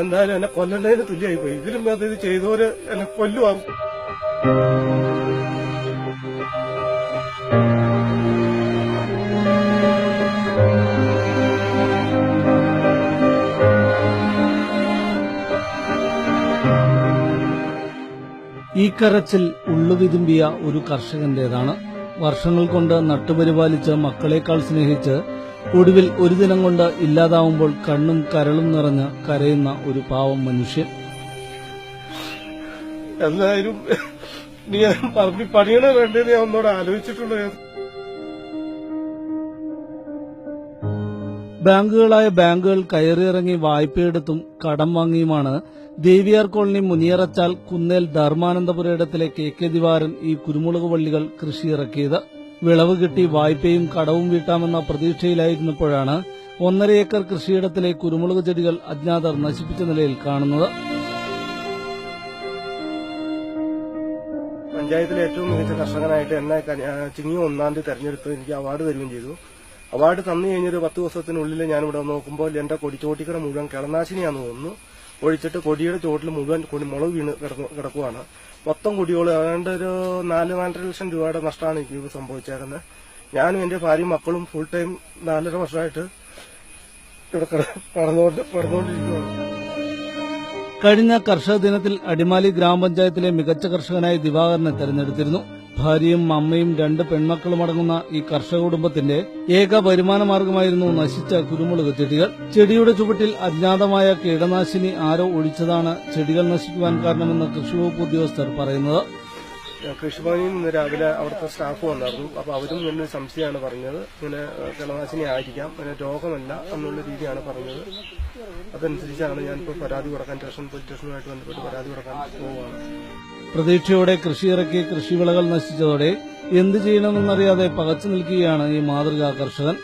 എന്തായാലും എന്നെ കൊല്ലേണ്ടതിന് തുല്യമായി പോയി ഇതിലും അത് ഇത് ചെയ്തവര് എന്നെ കൊല്ലുവാം ഈ കരച്ചിൽ ഉള്ളുവിതുമ്പിയ ഒരു കർഷകന്റേതാണ്. വർഷങ്ങൾ കൊണ്ട് നട്ടുപരിപാലിച്ച് മക്കളെക്കാൾ സ്നേഹിച്ച് ഒടുവിൽ ഒരു ദിനം കൊണ്ട് ഇല്ലാതാവുമ്പോൾ കണ്ണും കരളും നിറഞ്ഞ് കരയുന്ന ഒരു പാവം മനുഷ്യൻ. എന്തായാലും നീ പറഞ്ഞു പണിയണ വേണ്ടത് ഞാൻ ഒന്നോട് ആലോചിച്ചിട്ടുണ്ടോ. ബാങ്കുകളായ ബാങ്കുകൾ കയറിയിറങ്ങി വായ്പയെടുത്തും കടം വാങ്ങിയുമാണ് ദേവിയാർ കോളനി മുനിയറച്ചാൽ കുന്നേൽ ധർമാനന്ദപുരയിടത്തിലെ കെ കെ ദിവാരൻ ഈ കുരുമുളക് വള്ളികൾ കൃഷിയിറക്കിയത്. വിളവ് കിട്ടി വായ്പയും കടവും വീട്ടാമെന്ന പ്രതീക്ഷയിലായിരുന്നപ്പോഴാണ് ഒന്നര ഏക്കർ കൃഷിയിടത്തിലെ കുരുമുളക് ചെടികൾ അജ്ഞാതർ നശിപ്പിച്ച നിലയിൽ കാണുന്നത്. പഞ്ചായത്തിലെ ഏറ്റവും മികച്ച കർഷകനായിട്ട് എന്നെ ചിങ്ങി ഒന്നാം തീയതി തെരഞ്ഞെടുത്ത് എനിക്ക് അവാർഡ് തരികയും ചെയ്തു. അവാർഡ് തന്നു കഴിഞ്ഞൊരു പത്ത് ദിവസത്തിനുള്ളിൽ ഞാൻ ഇവിടെ നോക്കുമ്പോൾ എന്റെ കൊടിച്ചോട്ടിക്കട മുഴുവൻ കിളനാശിനിയാന്ന് തോന്നുന്നു. ഒഴിച്ചിട്ട് കൊടിയുടെ ചോട്ടിൽ മുഴുവൻ കൊടി മുളക് വീണ് കിടക്കുവാണ്. മൊത്തം കൊടിയോൾ ഏതാണ്ട് ഒരു നാല് നാലര ലക്ഷം രൂപയുടെ നഷ്ടമാണ് എനിക്ക് സംഭവിച്ചേക്കുന്നത്. ഞാനും എന്റെ ഭാര്യയും മക്കളും ഫുൾ ടൈം നാലര വർഷമായിട്ട് ഇവിടെ കിട- കടന്നുകൊണ്ട് കടന്നുകൊണ്ടിരിക്കുകയാണ് കഴിഞ്ഞ കർഷക ദിനത്തിൽ അടിമാലി ഗ്രാമപഞ്ചായത്തിലെ മികച്ച കർഷകനായി ദിവാകരനെ തെരഞ്ഞെടുത്തിരുന്നു. ഭാര്യയും അമ്മയും രണ്ട് പെൺമക്കളും അടങ്ങുന്ന ഈ കർഷക കുടുംബത്തിന്റെ ഏക വരുമാന മാർഗമായിരുന്നു നശിച്ച കുരുമുളക് ചെടികൾ. ചെടിയുടെ ചുവട്ടിൽ അജ്ഞാതമായ കീടനാശിനി ആരോ ഒഴിച്ചതാണ് ചെടികൾ നശിക്കുവാൻ കാരണമെന്ന് കൃഷിവകുപ്പ് ഉദ്യോഗസ്ഥർ പറയുന്നത്. കൃഷിഭവനിൽ നിന്ന് രാവിലെ അവിടുത്തെ സ്റ്റാഫ് വന്നായിരുന്നു അപ്പൊ അവരും ഇങ്ങനെ സംശയമാണ് പറഞ്ഞത്. ഇങ്ങനെ കിളനാശിനി ആയിരിക്കാം. പിന്നെ രോഗമല്ല എന്നുള്ള രീതിയാണ് പറഞ്ഞത്. അതനുസരിച്ചാണ് ഞാനിപ്പോൾ പരാതി കൊടുക്കാൻ സ്റ്റേഷൻ പോലീസ് സ്റ്റേഷനുമായിട്ട് ബന്ധപ്പെട്ട് പരാതി കൊടുക്കാൻ പോവുകയാണ്. പ്രതീക്ഷയോടെ കൃഷിയിറക്കി കൃഷിവിളകൾ നശിച്ചതോടെ എന്ത് ചെയ്യണമെന്നറിയാതെ പകച്ചു നിൽക്കുകയാണ് ഈ മാതൃകാ കർഷകൻ.